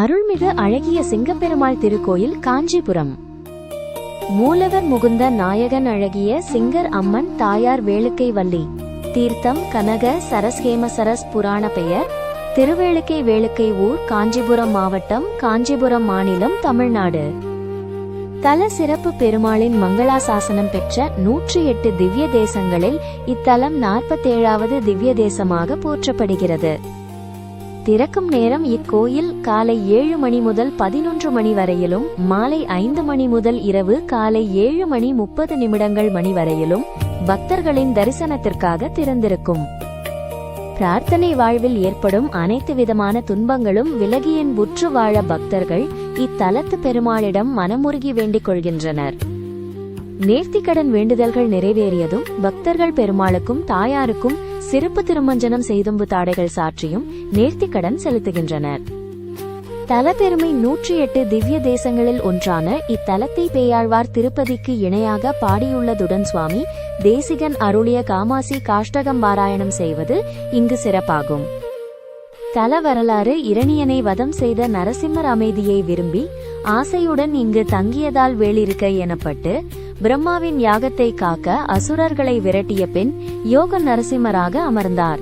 அருள்மிகு அழகிய சிங்கப்பெருமாள் திருக்கோயில் காஞ்சிபுரம். மூலவர் முகுந்த நாயகன் அழகிய சிங்கர் அம்மன் தாயார் வேளுக்கை வள்ளி தீர்த்தம் கனக சரஸ்ஹேமசரஸ் புராண பெயர். திருவேளுக்கை வேளுக்கை ஊர் காஞ்சிபுரம் மாவட்டம் காஞ்சிபுரம் மாநிலம் தமிழ்நாடு. தல சிறப்பு பெருமாளின் மங்களாசாசனம் பெற்ற நூற்றி எட்டு திவ்ய தேசங்களில் இத்தலம் நாற்பத்தேழாவது திவ்ய தேசமாக போற்றப்படுகிறது. திறக்கும் நேரம் இக்கோயில் காலை ஏழு மணி முதல் பதினொன்று மணி வரையிலும் மாலை ஐந்து மணி முதல் இரவு காலை ஏழு மணி முப்பது நிமிடங்கள் மணி வரையிலும் பக்தர்களின் தரிசனத்திற்காக திறந்திருக்கும். பிரார்த்தனை வாழ்வில் ஏற்படும் அனைத்து விதமான துன்பங்களும் விலகியின் உற்று வாழ பக்தர்கள் இத்தலத்து பெருமாளிடம் மனமுருகி வேண்டிக் கொள்கின்றனர். நேர்த்திக்கடன் வேண்டுதல்கள் நிறைவேறியதும் பக்தர்கள் பெருமாளுக்கும் தாயாருக்கும் சிறப்பு திருமஞ்சனம் செய்தும்பு தாடைகள் சாற்றியும் நேர்த்திக்கடன் செலுத்துகின்றனர். தலப்பெருமை நூற்றி எட்டு திவ்ய தேசங்களில் ஒன்றான இத்தலத்தை பேயாழ்வார் திருப்பதிக்கு இணையாக பாடியுள்ளதுடன் சுவாமி தேசிகன் அருளிய காமாசி காஷ்டகம் பாராயணம் செய்வது இங்கு சிறப்பாகும். தல வரலாறு இரணியனை வதம் செய்த நரசிம்மர் அமைதியை விரும்பி ஆசையுடன் இங்கு தங்கியதால் வேளிருக்க எனப்பட்டு பிரம்மாவின் யாகத்தை காக்க அசுரர்களை விரட்டிய பின் யோக நரசிம்மராக அமர்ந்தார்.